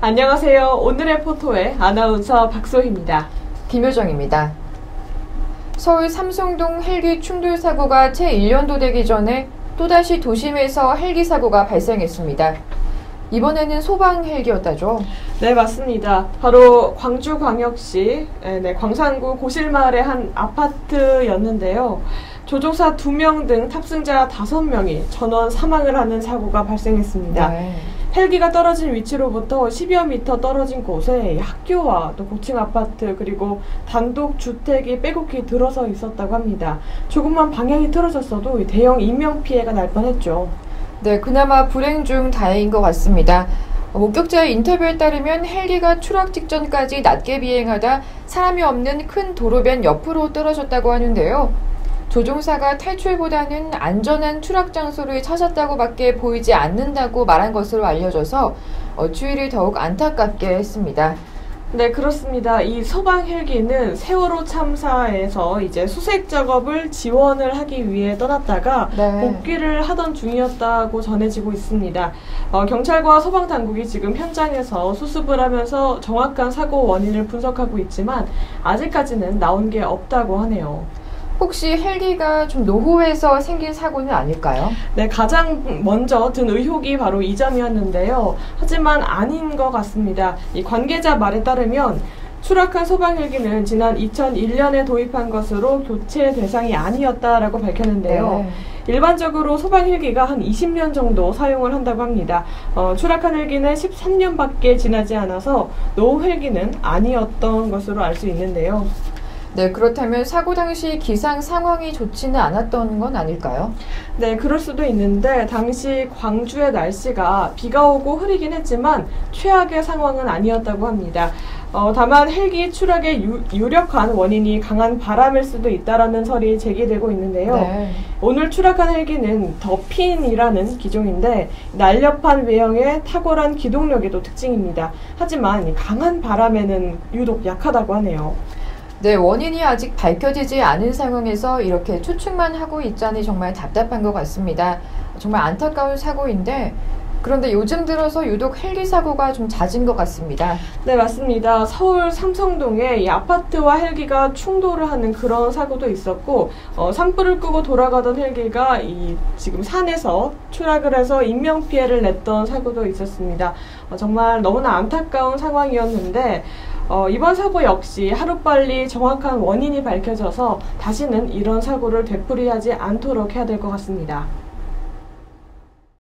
안녕하세요. 오늘의 포토의 아나운서 박소희입니다. 김효정입니다. 서울 삼성동 헬기 충돌 사고가 채 1년도 되기 전에 또다시 도심에서 헬기 사고가 발생했습니다. 이번에는 소방 헬기였다죠? 네, 맞습니다. 바로 광주광역시 네, 광산구 고실마을의 한 아파트였는데요. 조종사 2명 등 탑승자 5명이 전원 사망을 하는 사고가 발생했습니다. 네. 헬기가 떨어진 위치로부터 10여 미터 떨어진 곳에 학교와 또 고층 아파트 그리고 단독 주택이 빼곡히 들어서 있었다고 합니다. 조금만 방향이 틀어졌어도 대형 인명 피해가 날 뻔했죠. 네, 그나마 불행 중 다행인 것 같습니다. 목격자의 인터뷰에 따르면 헬기가 추락 직전까지 낮게 비행하다 사람이 없는 큰 도로변 옆으로 떨어졌다고 하는데요. 조종사가 탈출보다는 안전한 추락 장소를 찾았다고밖에 보이지 않는다고 말한 것으로 알려져서 어, 추위를 더욱 안타깝게 했습니다. 네, 그렇습니다. 이 소방 헬기는 세월호 참사에서 이제 수색 작업을 지원을 하기 위해 떠났다가 네. 복귀를 하던 중이었다고 전해지고 있습니다. 어, 경찰과 소방 당국이 지금 현장에서 수습을 하면서 정확한 사고 원인을 분석하고 있지만 아직까지는 나온 게 없다고 하네요. 혹시 헬기가 좀 노후에서 생긴 사고는 아닐까요? 네, 가장 먼저 든 의혹이 바로 이 점이었는데요. 하지만 아닌 것 같습니다. 이 관계자 말에 따르면 추락한 소방 헬기는 지난 2001년에 도입한 것으로 교체 대상이 아니었다라고 밝혔는데요. 네. 일반적으로 소방 헬기가 한 20년 정도 사용을 한다고 합니다. 어, 추락한 헬기는 13년밖에 지나지 않아서 노후 헬기는 아니었던 것으로 알 수 있는데요. 네, 그렇다면 사고 당시 기상 상황이 좋지는 않았던 건 아닐까요? 네, 그럴 수도 있는데 당시 광주의 날씨가 비가 오고 흐리긴 했지만 최악의 상황은 아니었다고 합니다. 어, 다만 헬기 추락의 유, 력한 원인이 강한 바람일 수도 있다라는 설이 제기되고 있는데요. 네. 오늘 추락한 헬기는 더핀이라는 기종인데 날렵한 외형에 탁월한 기동력에도 특징입니다. 하지만 강한 바람에는 유독 약하다고 하네요. 네, 원인이 아직 밝혀지지 않은 상황에서 이렇게 추측만 하고 있자니 정말 답답한 것 같습니다. 정말 안타까운 사고인데 그런데 요즘 들어서 유독 헬기 사고가 좀 잦은 것 같습니다. 네, 맞습니다. 서울 삼성동에 이 아파트와 헬기가 충돌을 하는 그런 사고도 있었고, 어, 산불을 끄고 돌아가던 헬기가 이 지금 산에서 추락을 해서 인명 피해를 냈던 사고도 있었습니다. 어, 정말 너무나 안타까운 상황이었는데, 어, 이번 사고 역시 하루빨리 정확한 원인이 밝혀져서 다시는 이런 사고를 되풀이하지 않도록 해야 될 것 같습니다.